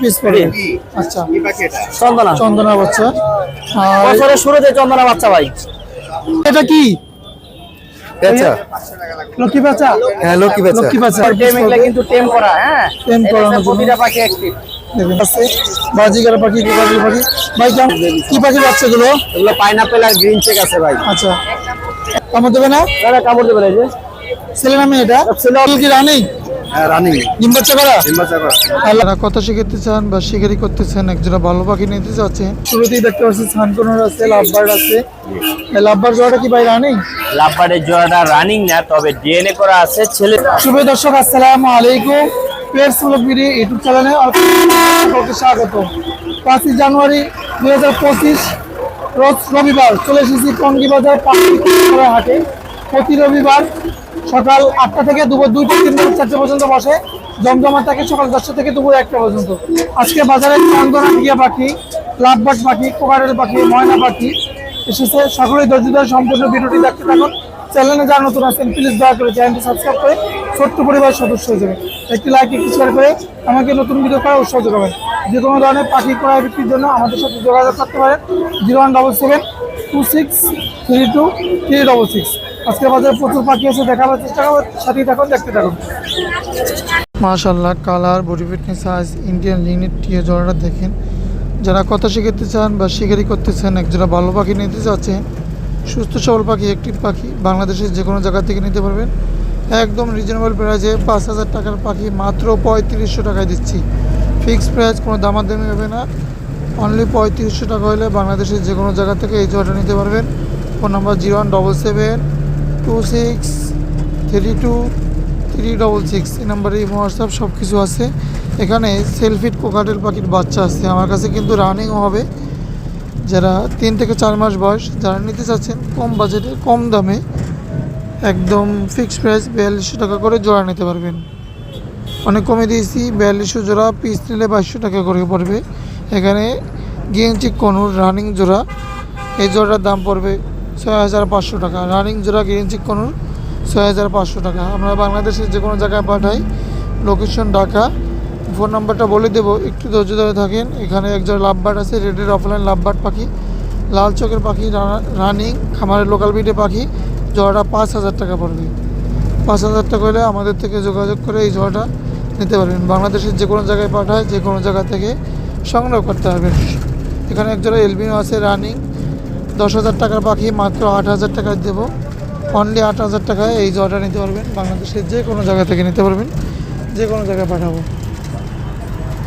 Piece পড়বে আচ্ছা। চন্দনা। চন্দনা বাচ্চা। আর বছরের শুরুতে চন্দনা বাচ্চা ভাই। এটা কি? পেঁচা লক্ষ্মী বাচ্চা হ্যাঁ লক্ষ্মী পেঁচা লক্ষ্মী বাচ্চা টেম কিন্তু টেম করা হ্যাঁ? টেম এটা করানোর প্রতিটা পাখি অ্যাক্টিভ দেখুন পাখি কোকাটেল পাখি? ভাই কি পাখি বাচ্চাগুলো? এগুলো পাইনাপেল আর গ্রিন চেক আছে ভাই। আচ্ছা। কামড় দেবে না? দাদা কামড় দেবে না যে। ছেলে নামে এটা? ছেলে কি রানি? হ্যাঁ রানিং ডিম বাচ্চা করা? পেঁচা করা। যারা কথা শিখাতে চান বা শিকারি করতে চান একজোড়া ভালো পাখি নিতে চাচ্ছেন শুরুতেই দেখতে পাচ্ছি সানকোনর আছে লাভবার্ড আছে। লাভবার্ড জোড়াটা কি ভাই রানি লাভবারের জোড়াটা রানিং না তবে ডিএনএ করা আছে ছেলে শুভ দর্শক আসসালামু আলাইকুম। পেয়ার্স ব্লগবিডি ইউটিউব চ্যানেলে স্বাগত। পাঁচই জানুয়ারি দুই হাজার পঁচিশ রোজ রবিবার চলে এসেছি টঙ্গি বাজার পাখি হাটে। প্রতি রবিবার সকাল আটটা থেকে দুপুর দুইটা, তিনটা, চারটে পর্যন্ত বসে। জমজমা থাকে সকাল দশটা থেকে দুপুর একটা পর্যন্ত। আজকে বাজারে চন্দনা টিয়া পাখি লাভবাট পাখি, কোকারেল পাখি, ময়না পাখি এসেছে। সকলেই ধরে সম্পূর্ণ ভিডিওটি দেখতে থাকুন। চ্যানেলে যারা নতুন আছেন প্লিজ দয়া করে চ্যানেলটি সাবস্ক্রাইব করে ছোট্ট পরিবারের সদস্য হয়ে যাবেন। একটি লাইক একটি শেয়ার করে আমাকে নতুন ভিডিও করা উৎসাহ যোগাবেন। যে কোনো ধরনের পাখি ক্রয় বিক্রির জন্য আমাদের সাথে যোগাযোগ করতে পারেন। Zero one double seven two six three two three double six আজকে বাজারে প্রচুর পাখি দেখাবার চেষ্টা করব। সাথেই থাকুন, দেখতে থাকুন। মাশাল্লাহ colour body fitness size Indian Linate টিয়া জোড়াটা দেখেন। যারা কথা শিখাতে চান বা শিকারি করতে চান একজোড়া ভালো পাখি নিতে চাচ্ছেন, সুস্থ সবল পাখি, একটি পাখি বাংলাদেশের যে কোনো জায়গা থেকে নিতে পারবেন। একদম রিজনেবল প্রাইসে পাঁচ হাজার টাকার পাখি, মাত্র পঁয়ত্রিশশো টাকায় দিচ্ছি। ফিক্সড প্রাইস কোনো দামাদামি হবে না। অনলি পঁয়ত্রিশশো টাকা হলে বাংলাদেশের যে কোনো জায়গা থেকে এই জোড়াটা নিতে পারবেন। Phone number zero one double seven two six three two three double six এই নাম্বারে হোয়াটসঅ্যাপ সব কিছু আছে। এখানে সেলফিট কোকাটেল পাখির বাচ্চা আছে। আমার কাছে কিন্তু রানিংও হবে। যারা তিন থেকে চার মাস বয়স, যারা নিতে চাচ্ছেন কম বাজেটে, কম দামে, একদম ফিক্সড প্রাইস বিয়াল্লিশশো টাকা করে জোড়া নিতে পারবেন। অনেক কমে দিয়েছি, বিয়াল্লিশশো জোড়া পিস নিলে বাইশশো টাকা করে পড়বে। এখানে গিয়েঞ্চি কনুর রানিং জোড়া। এই জোড়াটার দাম পড়বে ছয় হাজার পাঁচশো টাকা। রানিং জোড়া গিয়েঞ্চি কনুর ছয় হাজার পাঁচশো টাকা। আমরা বাংলাদেশের যে কোনো জায়গায় পাঠাই লোকেশন ঢাকা। ফোন নাম্বারটা বলে দেবো, একটু ধৈর্য ধরে থাকেন। এখানে একজন লাভবার্ড আছে রেডের অফলাইন লাভবার্ড পাখি। লাল চোখের পাখি, রানিং খামারের লোকাল বিটে পাখি। জোড়াটা পাঁচ হাজার টাকা পড়বে। পাঁচ হাজার টাকা হলে আমাদের থেকে যোগাযোগ করে এই জোড়াটা নিতে পারবেন। বাংলাদেশের যে কোনো জায়গায় পাঠায়, যে কোনো জায়গা থেকে সংগ্রহ করতে পারবেন। এখানে একজোড়া এলবিনো আছে রানিং দশ হাজার টাকার পাখি মাত্র আট হাজার টাকায় দেবো। অনলি আট হাজার টাকায় এই জোড়াটা নিতে পারবেন। বাংলাদেশের যে কোনো জায়গা থেকে নিতে পারবেন। যে কোনো জায়গায় পাঠাবো।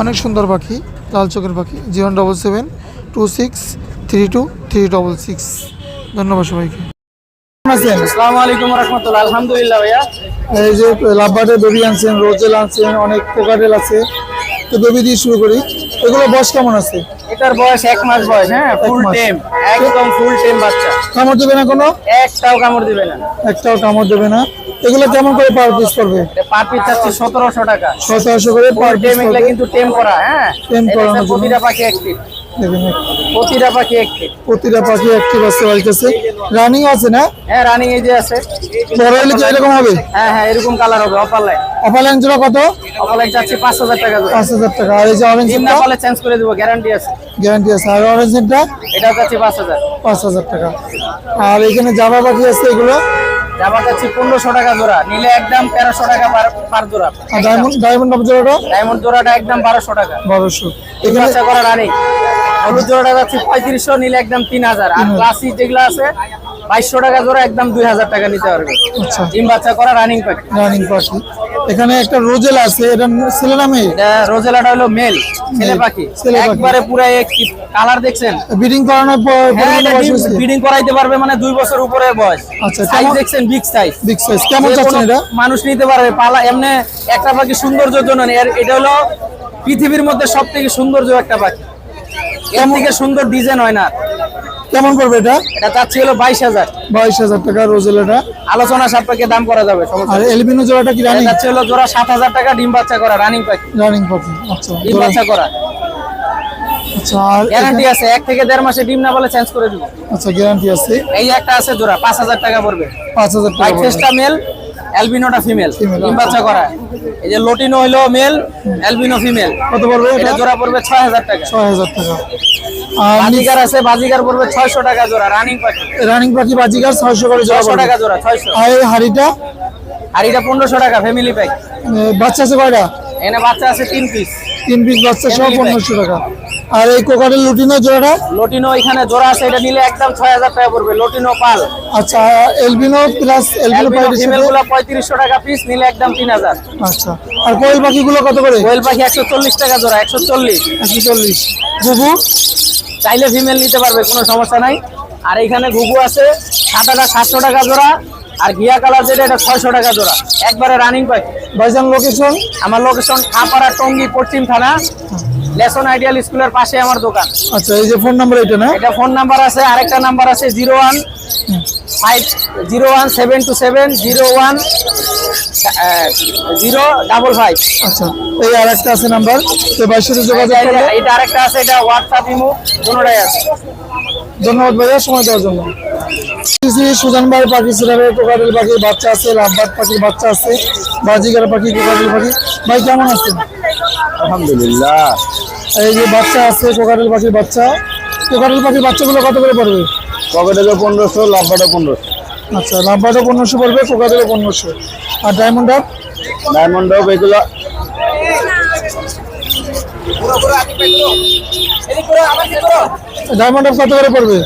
অনেক সুন্দর পাখি লাল চোখের পাখি। Zero double seven two six three two three double six. ধন্যবাদ সবাইকে। আলহামদুলিল্লাহ ভাইয়া। এই যে লাভবার্ডের বেবি আনছেন রোজেল আনছেন অনেক কোকাটেল আছে। তো বেবি দিয়ে শুরু করি। এগুলো বয়স কেমন আছে? এটার বয়স এক মাস বয়স হ্যাঁ ফুল টাইম একদম ফুল টাইম বাচ্চা। কামড় দিবে না কোনো? একটাও কামড় দিবে না। একটাও কামড় দিবে না? এগুলো কেমন করে পার পিস করবে। পার পিস চাচ্ছি সতেরোশো টাকা। সতেরোশো করে পার পিস টেম করবে। কিন্তু টেম করা হ্যাঁ? এটা করানোর প্রতিটা পাখি অ্যাক্টিভ দেখুন। প্রতিটা পাখি অ্যাক্টিভ প্রতিটা পাখি অ্যাক্টিভ আছে বাড়িতেছে। রানিং আছে না? হ্যাঁ রানিং এই যে আছে। বড় হলে কি এরকম হবে? হ্যাঁ হ্যাঁ এরকম কালার হবে অপার লাইন জোড়া কত? লাইন চাচ্ছি পাঁচ হাজার টাকা করে। পাঁচ হাজার টাকা। আর এই যে অরেঞ্জ না পালে চেঞ্জ করে দেবো গ্যারান্টি আছে। গ্যারান্টি আছে। আর অরেঞ্জটা এটা পাঁচ হাজার। পাঁচ হাজার টাকা। আর এখানে জামা পাখি আছে এগুলো? জামা চাচ্ছি পনেরোশো টাকা জোড়া নিলে একদম তেরোশো টাকা পার জোড়া। ডায়মন্ড ডায়মন্ড জোড়াটা? ডায়মন্ড জোড়াটা একদম বারোশো টাকা। বারোশো। বাচ্চা করা রানিং হলুদ জোড়াটা যাচ্ছে পঁয়ত্রিশশো নিলে একদম তিন হাজার। আর ক্লাসিক যেগুলো আছে বাইশশো টাকা জোড়া একদম দুই হাজার টাকা নিতে পারবে। আচ্ছা। তিন বাচ্চা করা রানিং পাখি রানিং পাখি এখানে একটা রোজেল আছে এটা ছেলে নামে এটা রোজেলাটা হলো মেল ছেলে পাখি। একবারে পুরো কালার দেখছেন? ব্রিডিং করানোর পর হ্যাঁ ব্রিডিং করাইতে পারবে মানে দুই বছর উপরে বয়স। আচ্ছা, সাইজ দেখছেন? বিগ সাইজ বিগ সাইজ কেমন চাচ্ছেন এটা? মানুষ নিতে পারবে। পালা এমনি একটা পাখি সৌন্দর্যের জন্য এটা হলো পৃথিবীর মধ্যে সব থেকে সৌন্দর্য একটা পাখি। এর থেকে সুন্দর ডিজাইন হয় না। কেমন পড়বে এটা? এটা চাচ্ছি হলো বাইশ হাজার। বাইশ হাজার টাকা রোজেল এটা। আলোচনা সাপেক্ষে দাম করা যাবে আর এলবিনো জোড়াটা কি রানিং চাচ্ছি হলো জোড়া সাত হাজার টাকা ডিম বাচ্চা করা রানিং পাখি। রানিং পাখি আচ্ছা ডিম বাচ্চা করা। আচ্ছা গ্যারান্টি আছে এক থেকে দেড় মাসে ডিম না বলে চেঞ্জ করে দিব। আচ্ছা গ্যারান্টি আছে। এই একটা আছে জোড়া পাঁচ হাজার টাকা পড়বে। পাঁচ হাজার টাকা মেল অ্যালবিনোটা ফিমেল ডিম বাচ্চা করা। এই যে লোটিনো হইল মেল অ্যালবিনো ফিমেল। কত পড়বে এটা জোড়া পড়বে ছয় হাজার টাকা। ছয় হাজার টাকা। আর আছে বাজিগার পড়বে ছয়শো টাকা জোড়া রানিং পাখি। রানিং পাখি বাজিকার ছয়শো করে জোড়া ছয়শো পড়বে। টাকা জোড়া ছয়শো। আর এই হাড়িটা? টাকা ফ্যামিলি প্যাক বাচ্চা আছে কয়টা? এখানে বাচ্চা আছে তিন পিস তিন পিস বাচ্চা সহ। পনেরোশো টাকা। আর এই কোকারের লুটিনো জোড়াটা? লুটিনো এখানে জোড়া আছে এটা নিলে একদম ছয় হাজার টাকা পড়বে লোটিনো পাল। আচ্ছা এলবিনো প্লাস এলবিনো অ্যালবিনো পাইটের ফিমেল সাথে পঁয়ত্রিশশো টাকা পিস নিলে একদম তিন হাজার। আচ্ছা আর কোয়েল পাখিগুলো কত করে? কোয়েল পাখি একশো চল্লিশ টাকা জোড়া একশো চল্লিশ। একশো চল্লিশ। গুগু চাইলে ফিমেল নিতে পারবে কোনো সমস্যা নাই। আর এখানে ঘুঘু আছে সাদাটা সাতশো টাকা জোড়া আর ঘিয়া কালার যেটা এটা ছয়শো টাকা জোড়া। একবারে রানিং পাখি ভাইজান লোকেশন আমার লোকেশন খাপাড়া টঙ্গি পশ্চিম থানা। লেসন আইডিয়াল স্কুলের পাশে আমার দোকান। আচ্ছা এই যে ফোন নাম্বার এটা না? এটা ফোন নাম্বার আছে আরেকটা নাম্বার আছে zero one five zero one seven two seven zero one zero double five আচ্ছা এই আর একটা আছে নাম্বার তো ভাইয়ের যোগাযোগ এটা আরেকটা আছে এটা হোয়াটসঅ্যাপ ইমো কোনোটাই আছে। ধন্যবাদ ভাইয়া সময় দেওয়ার জন্য। সুজান ভাই পাখি সিরাবের কোকারেল পাখির বাচ্চা আছে লাভবাদ পাখির বাচ্চা আছে বাজিগার পাখি কোকারেল পাখি। ভাই কেমন আছেন? আলহামদুলিল্লাহ। এই যে বাচ্চা আছে কোকারেল পাখির বাচ্চা। কোকারেল পাখির বাচ্চাগুলো কত করে পড়বে? পকেটেরও পনেরোশো লাভবারও পনেরোশো। আচ্ছা লাভবাদও পনেরোশো পড়বে কোকারেলও পনেরোশো। আর ডায়মন্ড আপ ডায়মন্ড হোপ এগুলো ডায়মন্ড আপ কত করে পড়বে?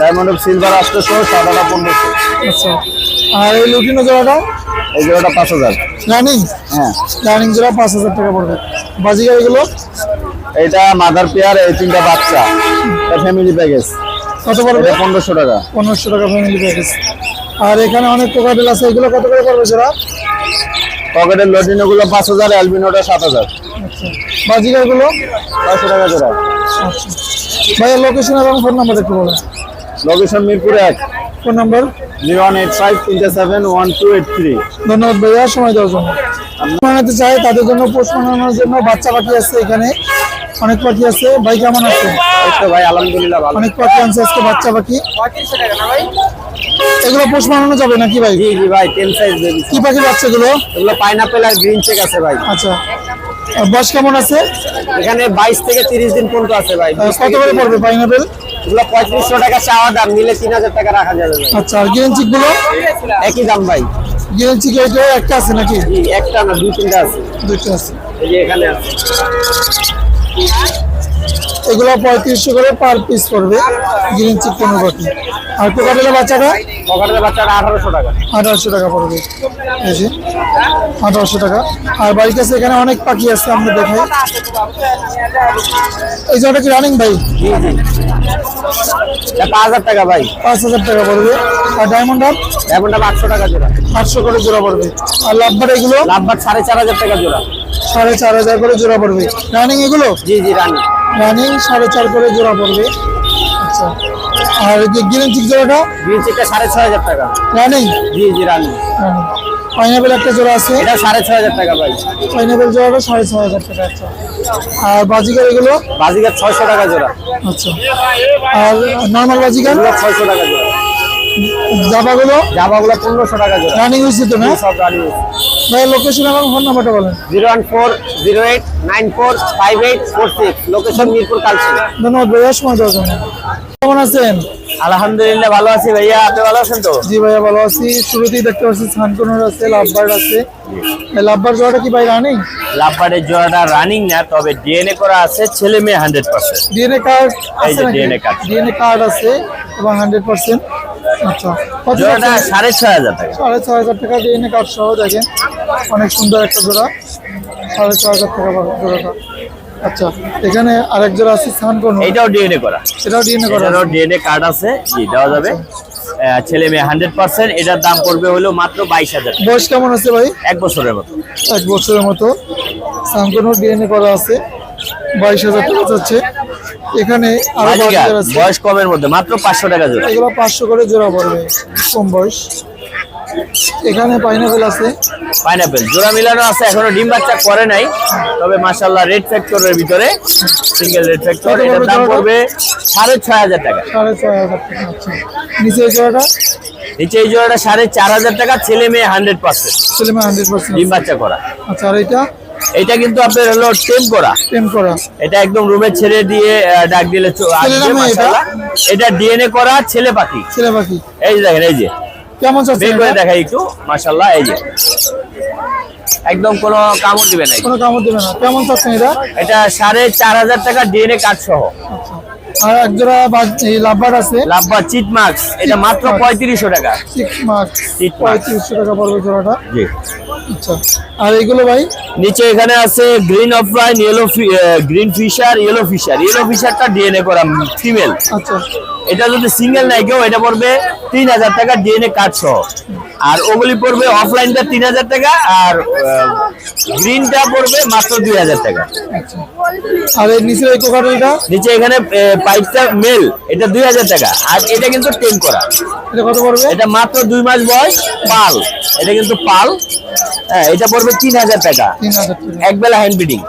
ডায়মন্ড হোপ সিলভার আটশোশো সাদাটা পনেরোশো। আচ্ছা আর এই লুটিনো জোড়াটা? এই জোড়াটা পাঁচ হাজার। রানিং হ্যাঁ। রানিং জোড়া পাঁচ হাজার টাকা পড়বে। বাজিগার এগুলো এইটা মাদার পেয়ার এই তিনটা বাচ্চা। ফ্যামিলি প্যাকেজ কত পড়বে? পনেরোশো টাকা। পনেরোশো টাকা ফ্যামিলি প্যাকেজ আর এখানে অনেক কোকাটেল আছে এগুলো কত করে পড়বে জোড়া পকেটের লটিনোগুলো পাঁচ হাজার অ্যালবিনোটা সাত হাজার। আচ্ছা। বাজিগারগুলো ছয়শো টাকা জোড়া আচ্ছা। ভাইয়া লোকেশন এবং ফোন নাম্বার একটু বলেন। লোকেশন মিরপুর এক। Phone number zero one eight five তিনটে seven one two eight three ধন্যবাদ ভাইয়া সময় দেওয়ার জন্য। বানাতে চাই তাদের জন্য পোষ বানানোর জন্য বাচ্চা পাখি আছে এখানে। অনেক পাখি আছে। ভাই কেমন আছে ভাই আলহামদুলিল্লাহ ভালো। অনেক পাখি আছে আজকে বাচ্চা পাখি। এগুলো পোষ মানানো যাবে নাকি ভাই? জি জি ভাই টেন সাইজ বেবি কি পাখি বাচ্চাগুলো? এগুলো পাইনাপেল আর গ্রিন চেক আছে ভাই। আচ্ছা। বয়স কেমন আছে? এখানে বাইশ থেকে তিরিশ দিন পর্যন্ত আছে ভাই। কত করে পড়বে পাইনাপেল এগুলো পঁয়ত্রিশশো টাকা চাওয়া দাম নিলে তিন হাজার টাকা রাখা যাবে আচ্ছা আরগুলো? একই দাম ভাই। একটা আছে নাকি? একটা না দুই তিনটা আছে। দুইটা আছে। এই যে এখানে আছে। এগুলো পঁয়ত্রিশশো করে পার পিস পড়বে গ্রিন পাখি আর বাচ্চাটা? বাচ্চাটা আঠারোশো টাকা। আঠারোশো টাকা পড়বে। আঠারোশো টাকা। আর বাড়ির কাছে এখানে অনেক পাখি আছে আমরা দেখাই। এই জন্য কি রানিং ভাই? পাঁচ হাজার টাকা ভাই। পাঁচ হাজার টাকা পড়বে। আর ডায়মন্ড আপ এমনটা আটশো টাকা জোড়া। আটশো করে জোড়া পড়বে। আর লাভবার এগুলো? লাভবাদ সাড়ে চার হাজার টাকা জোড়া। সাড়ে চার হাজার করে জোড়া পড়বে। রানিং এগুলো? জি জি রানি রানিং সাড়ে চার করে জোড়া পড়বে। আচ্ছা। আর যে গ্রিন চিক জোড়াটা? গ্রিন চেকটা সাড়ে ছয় হাজার টাকা। রানিং জি জি রানি রানিং পাইনাপেল একটা জোড়া আছে। এটা সাড়ে ছয় হাজার টাকা ভাই। পাইনাপেল জোড়াটা সাড়ে ছয় হাজার টাকা আচ্ছা আর বাজিকার এগুলো? বাজিকার ছয়শো টাকা জোড়া। আচ্ছা। আর নর্মাল বাজিকার ছয়শো টাকা জোড়া। জাবাগুলো? জামাগুলো পনেরোশো টাকা জোড়া। রানিং হয়েছে তো না? সব রানি ভাই লোকেশন এবং ফোন নাম্বারটা বলেন। Zero one four zero eight nine four five eight four six. Location Mirpur Kalshi ধন্যবাদ ভাইয়া সময় দেওয়ার জন্য। কেমন আছেন? আলহামদুলিল্লাহ ভালো আছি ভাইয়া। আপনি ভালো আছেন তো? জি ভাইয়া ভালো আছি। শুরুতেই দেখতে পাচ্ছি সানকোনর আছে লাভবার আছে। এই লাভবার জোড়াটা কি ভাই রানিং লাভবারের জোড়াটা রানিং না তবে ডিএনএ করা আছে ছেলে মেয়ে হান্ড্রেড পার্সেন্ট ডিএনএ কার্ড এই আছে DNA card। ডিএনএ কার্ড আছে এবং হান্ড্রেড পার্সেন্ট আচ্ছা জোড়াটা সাড়ে ছয় হাজার টাকা। সাড়ে ছয় হাজার টাকা ডিএনএ কার্ড সহ দেখেন। অনেক সুন্দর একটা জোড়া। সাড়ে ছয় হাজার টাকা জোড়াটা। আচ্ছা এখানে আরেক জোড়া আছে সানকোন এইটাও ডিএনএ করা। এটাও ডিএনএ করা এটারও আছে। ডিএনএ কার্ড আছে। জি দেওয়া যাবে। ছেলে মেয়ে হান্ড্রেড পার্সেন্ট এটার দাম পড়বে হলো মাত্র বাইশ হাজার বয়স কেমন আছে ভাই? এক বছরের মতো। এক বছরের মতো। সানকোন ডিএনএ করা আছে। বাইশ হাজার টাকা যাচ্ছে। এখানে আরও বয়স কমের মধ্যে মাত্র পাঁচশো টাকা জোড়া। এগুলো পাঁচশো করে জোড়া পড়বে কম বয়স। এখানে পাইনাপেল আছে। পাইনাপেল জোড়া মিলানো আছে এখনও ডিম বাচ্চা করে নাই তবে মাশাল্লাহ রেড ফ্যাক্টরের ভিতরে সিঙ্গেল রেড ফ্যাক্টর পড়বে দাম? পড়বে সাড়ে ছয় হাজার টাকা। সাড়ে ছয় হাজার টাকা আচ্ছা। নিচে জোড়াটা? নিচে এই জোড়াটা সাড়ে চার হাজার টাকা ছেলে মেয়ে হান্ড্রেড পার্সেন্ট ছেলে মেয়ে হান্ড্রেড পার্সেন্ট ডিম বাচ্চা করা। আচ্ছা আর এটা? এটা কিন্তু আপনার হলো টেম করা। টেম করা। এটা একদম রুমে ছেড়ে দিয়ে ডাক দিলে এটা? ডিএনএ করা ছেলে পাখি। ছেলে পাখি। এই যে দেখেন এই যে। কেমন চলছে বের করে? দেখাই একটু মাশাআল্লাহ এই যে। একদম কোনো কামড় দিবে না কোনো কামড় দিবে না। কেমন চলছে এটা? এটা সাড়ে চার হাজার টাকা ডিএনএ কার্ড সহ। আচ্ছা। আর এক জোড়া লাভবার আছে? লাভবার চিট মার্কস এটা মাত্র Cheat marks। পঁয়ত্রিশশো টাকা। Cheat marks Cheat marks। পঁয়ত্রিশশো টাকা পড়বে জোড়াটা। জি। আচ্ছা আর এইগুলো ভাই? নিচে এখানে আছে green offline yellow green Fischer yellow Fischer yellow ফিশারটা DNA করা ফিমেল আচ্ছা। এটা যদি সিঙ্গেল নাই কেউ এটা পড়বে তিন হাজার টাকা ডিএনএ কার্ড সহ। আর ওগুলি পড়বে অফলাইনটা তিন হাজার টাকা আর গ্রিনটা পড়বে মাত্র দুই হাজার টাকা। আর এই নিচের এই কোকাটেলটা? নিচে এখানে পাইপটা মেল এটা দুই হাজার টাকা। আর এটা কিন্তু টেম করা। এটা কত পড়বে? এটা মাত্র দুই মাস বয়স পাল। এটা কিন্তু পাল। হ্যাঁ এটা পড়বে তিন হাজার টাকা। এক বেলা হ্যান্ড বিডিং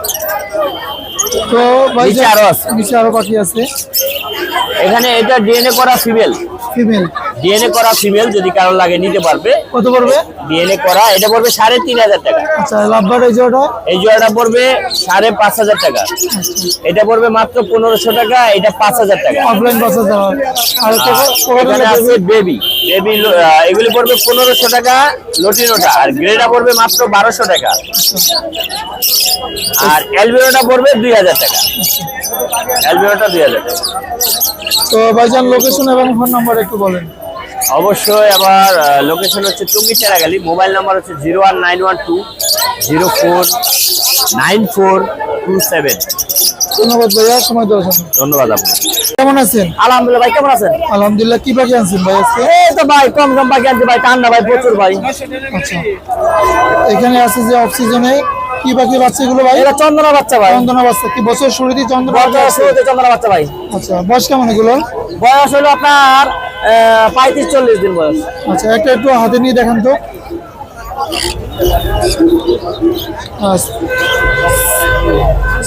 তো ভাই নিচে আরও আছে। নিচে আরও পাখি আছে। এখানে এটা ডিএনএ করা ফিমেল ফিমেল ডিএনএ করা ফিমেল যদি কারও লাগে নিতে পারবে কত পড়বে? ডিএনএ করা এটা পড়বে সাড়ে তিন হাজার টাকা। আচ্ছা লাভবার এই জোড়াটা এই জোড়াটা পড়বে সাড়ে পাঁচ হাজার টাকা। এটা পড়বে মাত্র পনেরোশো টাকা এটা পাঁচ হাজার টাকা। অফলাইন এখানে আছে বেবি? বেবি এগুলি পড়বে পনেরোশো টাকা লটিনোটা আর গ্রেটা পড়বে মাত্র বারোশো টাকা। আর অ্যালবিনোটা পড়বে দুই হাজার টাকা। অ্যালবিনোটা দুই হাজার টাকা। তো ভাইজান লোকেশন এবং ফোন নাম্বার একটু বলেন। অবশ্যই আমার লোকেশন হচ্ছে টুঙ্গি চেরাগালি মোবাইল নাম্বার হচ্ছে zero one nine one two zero four nine four two seven ধন্যবাদ ভাইয়া সময় দেওয়ার জন্য। ধন্যবাদ আপনাকে। কেমন আছেন? আলহামদুলিল্লাহ ভাই কেমন আছেন? আলহামদুলিল্লাহ কি পাখি আনছেন ভাই আজকে? এই তো ভাই কম কম বাকি আনছি ভাই ঠান্ডা ভাই প্রচুর ভাই। আচ্ছা। এখানে আছে যে অক্সিজেনে কি পাখি বাচ্চা এগুলো ভাই? এটা চন্দনা বাচ্চা ভাই। চন্দনা বাচ্চা কি বছর শুরুতেই চন্দনা বাচ্চা? শুরুতে চন্দনা বাচ্চা ভাই। আচ্ছা বয়স কেমন এগুলো? বয়স হলো আপনার পঁয়ত্রিশ চল্লিশ দিন বয়স। আচ্ছা একটা একটু হাতে নিয়ে দেখান তো।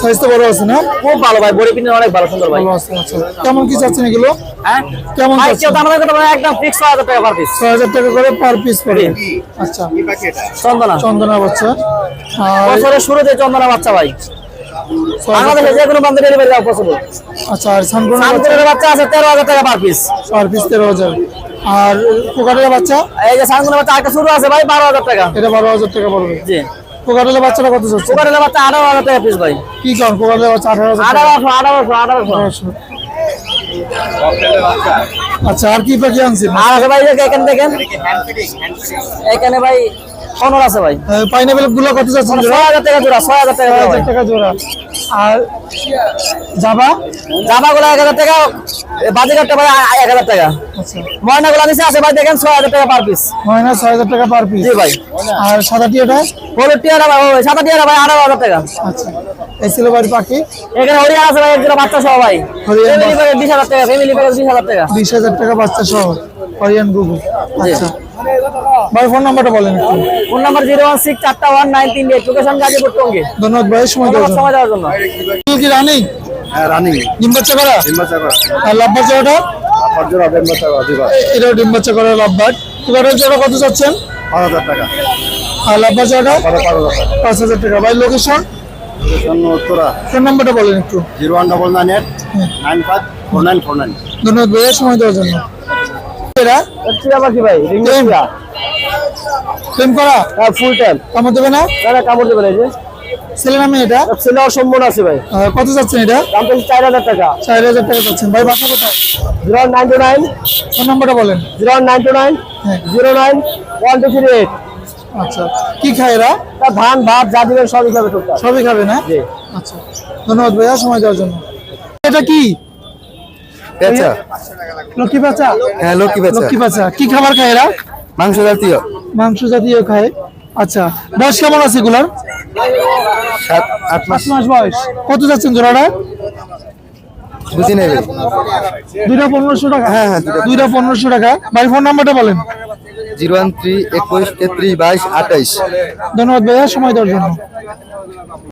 সাইজ তো বড় আছে না? খুব ভালো ভাই বডি পিনের অনেক ভালো সুন্দর ভাই। আছে আচ্ছা। কেমন কি চাচ্ছেন এগুলো? হ্যাঁ? কেমন চাচ্ছেন? দাম কথা বলে একদম ফিক্স ছয় হাজার টাকা পার পিস ছয় হাজার টাকা করে পার পিস পড়ে আচ্ছা। চন্দনা। চন্দনা বাচ্চা। আর বছরের শুরুতে চন্দনা বাচ্চা ভাই। বাংলাদেশে যে কোনো প্রান্তে ডেলিভারি দেওয়া পসিবল আচ্ছা আর বাচ্চা? আছে তেরো হাজার টাকা পার পিস পার পিস তেরো হাজার। আর কোকাটেলের বাচ্চা? এই যে সানকুনের বাচ্চা একটা শুরু আছে ভাই বারো হাজার টাকা। এটা বারো হাজার টাকা পড়বে। জি। কোকাটেলের বাচ্চাটা কত চাচ্ছে সুপারের বাচ্চা আঠারো হাজার টাকা পিস ভাই। কি কারণ কোকাটেলের বাচ্চা আঠারো হাজার টাকা। আঠারোশো আঠারোশো আঠারোশো। আঠারোশো। আচ্ছা আর কি পাখি আর আছে ভাই এখানে দেখেন। এখানে ভাই পনেরো আছে ভাই। পাইনাপেলগুলো কত জোড়া ছয় হাজার টাকা জোড়া ছয় হাজার টাকা হাজার টাকা জোড়া। আর জাবা? জামা গুলো এক হাজার টাকা বাজি কাটতে পারে এক হাজার টাকা। আচ্ছা। ময়না গুলো নিচে আছে ভাই দেখেন ছয় হাজার টাকা পার পিস ময়না ছয় হাজার টাকা পার পিস জি ভাই। আর সাদা টিয়াটা? হলুদ টিয়ারা ভাই সাদা টিয়ারা ভাই আঠারো হাজার টাকা। আচ্ছা। এই ছিল বাড়ির পাখি? এখানে হরিয়ানা আছে ভাই একজন বাচ্চা সহ ভাই। ফ্যামিলি প্যাকেজ বিশ হাজার টাকা ফ্যামিলি প্যাকেজ বিশ হাজার টাকা। বিশ হাজার টাকা বাচ্চা সহ হরিয়ান গুগু। আচ্ছা। ভাই ফোন নাম্বারটা বলেন একটু। Phone number zero one six চারটা ওয়ান নাইন তিন এইট। লোকেশন গাজীপুর টঙ্গি। ধন্যবাদ ভাই সময় দেওয়ার জন্য। সময় দেওয়ার জন্য। কি রানিং? হ্যাঁ রানিং। ডিম বাচ্চা করা? ডিম বাচ্চা করা। আর লাভ বাচ্চা ওটা জোড়া এটাও ডিম বাচ্চা করা লাভ বাট। এবারের জন্য কত চাচ্ছেন? পাঁচ হাজার টাকা। আর লাভ বাচ্চা ওটা সাড়ে পাঁচ হাজার টাকা। ভাই লোকেশন ফোন নাম্বারটা বলেন একটু। Zero one double nine eight nine five four nine four nine. ধন্যবাদ ভাইয়া সময় দেওয়ার জন্য। এরা? ভাই? টেম করা? ফুল টাইম কামড় দেবে না? দাদা কামড় দেবেন এই যে। ছেলে নামে এটা? ছেলে অসম্ভব আছে ভাই। কত চাচ্ছেন এটা? দাম তো চার হাজার টাকা। চার হাজার টাকা চাচ্ছেন। ভাই বাসা কোথায়? Zero nine two nine. Phone নাম্বারটা বলেন। জিরো নাইন টু নাইন হ্যাঁ। Zero nine one two three eight. আচ্ছা। কি খায় এরা? ধান ভাত যা দিবেন সবই খাবে সবই খাবে না? জি। আচ্ছা। ধন্যবাদ ভাইয়া সময় দেওয়ার জন্য। এটা কি? পেঁচা। লক্ষ্মী বাচ্চা হ্যাঁ লক্ষ্মী পেঁচা। লক্ষ্মী বাচ্চা কি খাবার খায় এরা? মাংস জাতীয়? মাংস জাতীয় খায়। আচ্ছা বয়স কেমন আছে এগুলার? সাত আট মাস। মাস বয়স। কত যাচ্ছেন জোড়াটা? বুঝি নেবে দুইটা পনেরোশো টাকা। হ্যাঁ, হ্যাঁ, দুইটা। পনেরোশো টাকা। ভাই ফোন নাম্বারটা বলেন। জিরো ওয়ান থ্রি একুশ তেত্রিশ বাইশ আঠাইশ। ধন্যবাদ ভাইয়া সময় দেওয়ার জন্য।